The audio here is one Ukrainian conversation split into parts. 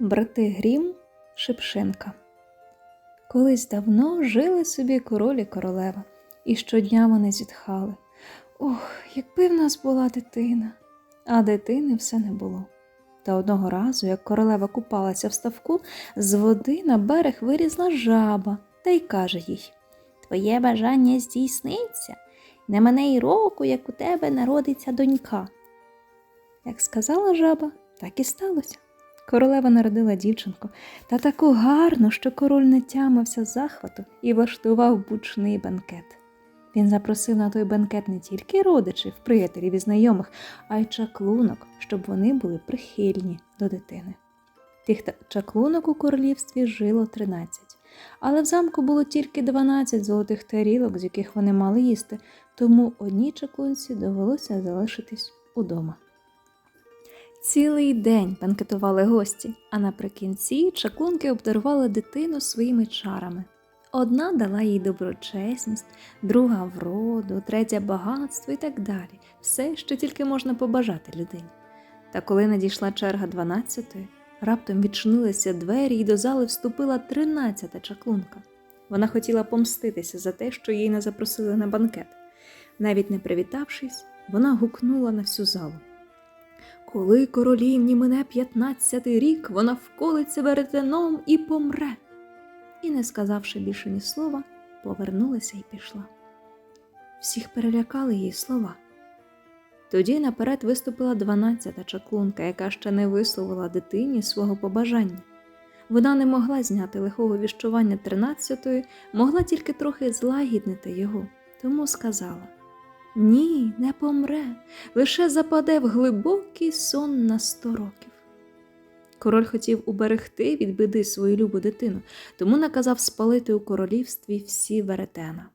Брати Грім Шипшинка. Колись давно жили собі король і королева, і щодня вони зітхали. Ох, якби в нас була дитина, а дитини все не було. Та одного разу, як королева купалася в ставку, з води на берег вирізла жаба та й каже їй Твоє бажання здійсниться, не мене й року, як у тебе народиться донька. Як сказала жаба, так і сталося. Королева народила дівчинку та таку гарну, що король не тямився з захвату і влаштував бучний бенкет. Він запросив на той бенкет не тільки родичів, приятелів і знайомих, а й чаклунок, щоб вони були прихильні до дитини. Тих чаклунок у королівстві жило 13, але в замку було тільки 12 золотих тарілок, з яких вони мали їсти, тому одній чаклунці довелося залишитись удома. Цілий день банкетували гості, а наприкінці чаклунки обдарували дитину своїми чарами. Одна дала їй доброчесність, друга вроду, третя багатство і так далі. Все, що тільки можна побажати людині. Та коли надійшла черга дванадцятої, раптом відчинилися двері і до зали вступила тринадцята чаклунка. Вона хотіла помститися за те, що її не запросили на банкет. Навіть не привітавшись, вона гукнула на всю залу. Коли королівні мине п'ятнадцятий рік, вона вколиться веретеном і помре. І, не сказавши більше ні слова, повернулася і пішла. Всіх перелякали її слова. Тоді наперед виступила дванадцята чаклунка, яка ще не висловила дитині свого побажання. Вона не могла зняти лихого віщування тринадцятої, могла тільки трохи злагіднити його, тому сказала Ні, не помре, лише западе в глибокий сон на сто років. Король хотів уберегти від біди свою любу дитину, тому наказав спалити у королівстві всі веретена.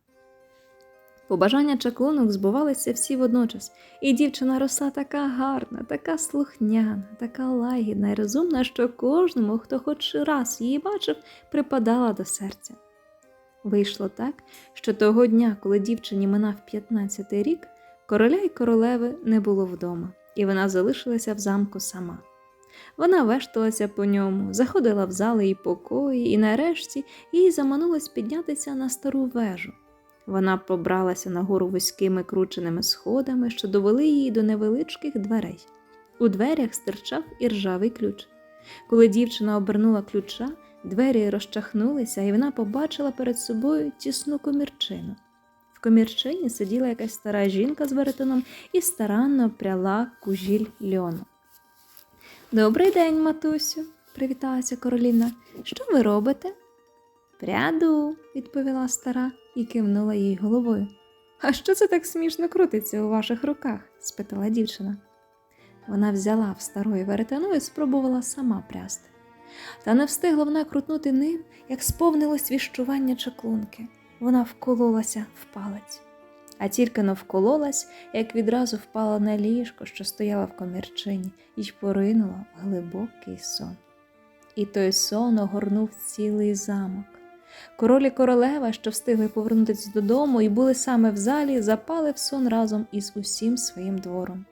Побажання чаклунок збувалися всі водночас, і дівчина росла така гарна, така слухняна, така лагідна і розумна, що кожному, хто хоч раз її бачив, припадала до серця. Вийшло так, що того дня, коли дівчині минав 15-й рік, короля й королеви не було вдома, і вона залишилася в замку сама. Вона вешталася по ньому, заходила в зали і покої, і нарешті їй заманулось піднятися на стару вежу. Вона побралася нагору вузькими крученими сходами, що довели її до невеличких дверей. У дверях стирчав і ржавий ключ. Коли дівчина обернула ключа, двері розчахнулися, і вона побачила перед собою тісну комірчину. В комірчині сиділа якась стара жінка з веретеном і старанно пряла кужіль льону. Добрий день, матусю, привіталася королівна. Що ви робите? Пряду, відповіла стара і кивнула їй головою. А що це так смішно крутиться у ваших руках? спитала дівчина. Вона взяла в старої веретено і спробувала сама прясти. Та не встигла вона крутнути ним, як сповнилось віщування чаклунки. Вона вкололася в палець. А тільки но вкололась, як відразу впала на ліжко, що стояла в комірчині, і поринула в глибокий сон. І той сон огорнув цілий замок. Король і королева, що встигли повернутися додому і були саме в залі, запали в сон разом із усім своїм двором.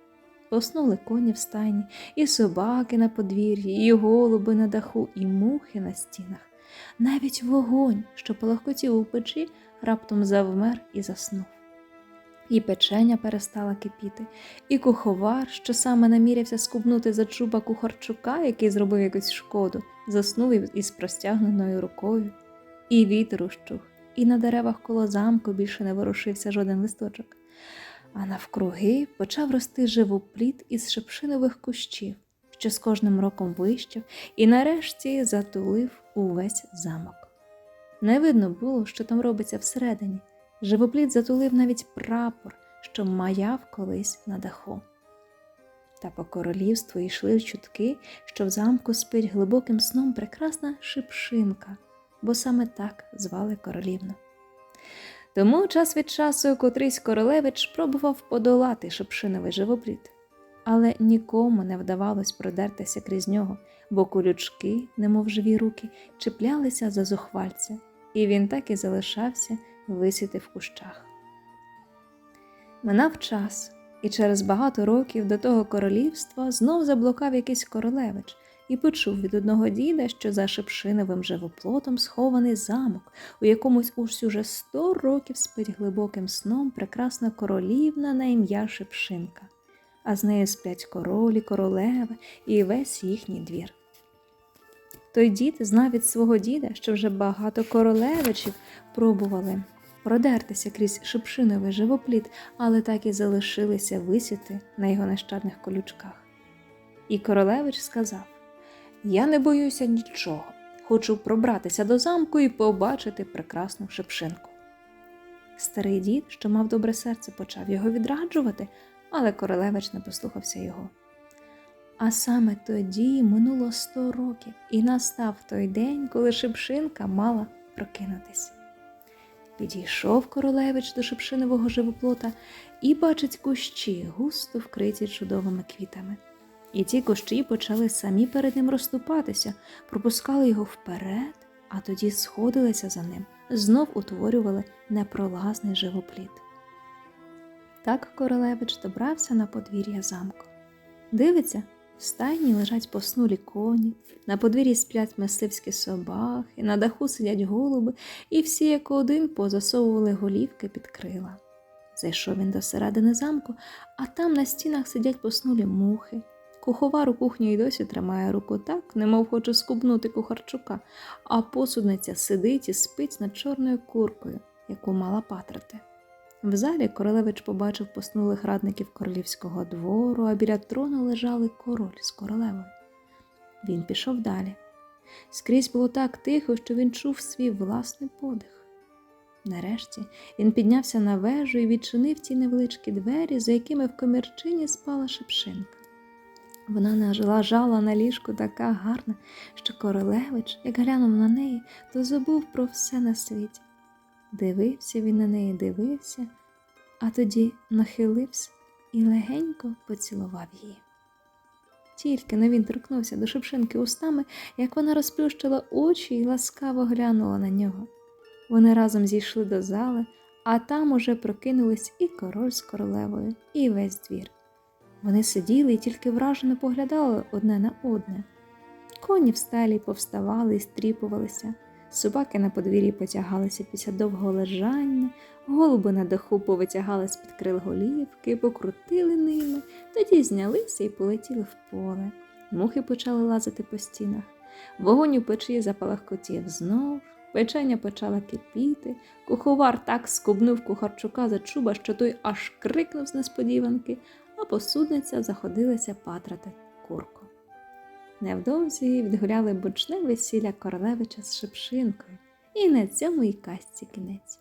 Поснули коні в стайні, і собаки на подвір'ї, і голуби на даху, і мухи на стінах. Навіть вогонь, що полохкотів у печі, раптом завмер і заснув. І печеня перестала кипіти, і куховар, що саме намірявся скубнути за чуба кухарчука, який зробив якусь шкоду, заснув із простягненою рукою. І вітер ущух, і на деревах коло замку більше не ворушився жоден листочок. А навкруги почав рости живопліт із шипшинових кущів, що з кожним роком вищав і нарешті затулив увесь замок. Не видно було, що там робиться всередині. Живопліт затулив навіть прапор, що маяв колись на даху. Та по королівству йшли чутки, що в замку спить глибоким сном прекрасна шипшинка, бо саме так звали королівну. Тому час від часу котрийсь королевич пробував подолати шипшиновий живопліт, але нікому не вдавалось продертися крізь нього, бо колючки, немов живі руки, чіплялися за зухвальця, і він так і залишався висіти в кущах. Минав час, і через багато років до того королівства знов заблукав якийсь королевич і почув від одного діда, що за шипшиновим живоплотом схований замок, у якомусь уж уже сто років спить глибоким сном прекрасна королівна на ім'я Шипшинка, а з нею сплять королі, королеви і весь їхній двір. Той дід знав від свого діда, що вже багато королевичів пробували продертися крізь шипшиновий живопліт, але так і залишилися висіти на його нещадних колючках. І королевич сказав: Я не боюся нічого, хочу пробратися до замку і побачити прекрасну шипшинку. Старий дід, що мав добре серце, почав його відраджувати, але королевич не послухався його. А саме тоді минуло сто років, і настав той день, коли шипшинка мала прокинутись. Підійшов королевич до шипшинового живоплота і бачить кущі, густо вкриті чудовими квітами. І ті кущі почали самі перед ним розступатися, пропускали його вперед, а тоді сходилися за ним, знов утворювали непролазний живопліт. Так королевич добрався на подвір'я замку. Дивиться, в стайні лежать поснулі коні, на подвір'ї сплять мисливські собаки, на даху сидять голуби, і всі як один позасовували голівки під крила. Зайшов він до середини замку, а там на стінах сидять поснулі мухи. Куховар у кухні й досі тримає руку так, немов хоче скубнути кухарчука, а посудниця сидить і спить над чорною куркою, яку мала патрати. В залі королевич побачив поснулих радників королівського двору, а біля трону лежали король з королевою. Він пішов далі. Скрізь було так тихо, що він чув свій власний подих. Нарешті він піднявся на вежу і відчинив ті невеличкі двері, за якими в комірчині спала шипшинка. Вона лежала на ліжку така гарна, що королевич, як глянув на неї, то забув про все на світі. Дивився він на неї, дивився, а тоді нахилився і легенько поцілував її. Тільки но він торкнувся до шипшинки устами, як вона розплющила очі і ласкаво глянула на нього. Вони разом зійшли до зали, а там уже прокинулись і король з королевою, і весь двір. Вони сиділи і тільки вражено поглядали одне на одне. Коні всталі повставали і стріпувалися. Собаки на подвір'ї потягалися після довгого лежання, голуби на даху повитягали з під крил голівки, покрутили ними, тоді знялися і полетіли в поле. Мухи почали лазити по стінах. Вогонь у печі запалахкотів знов, печення почала кипіти, куховар так скубнув кухарчука за чуба, що той аж крикнув з несподіванки, посудниця заходилася патрати курку. Невдовзі відгуляли бучне весілля королевича з шипшинкою, і на цьому й казці кінець.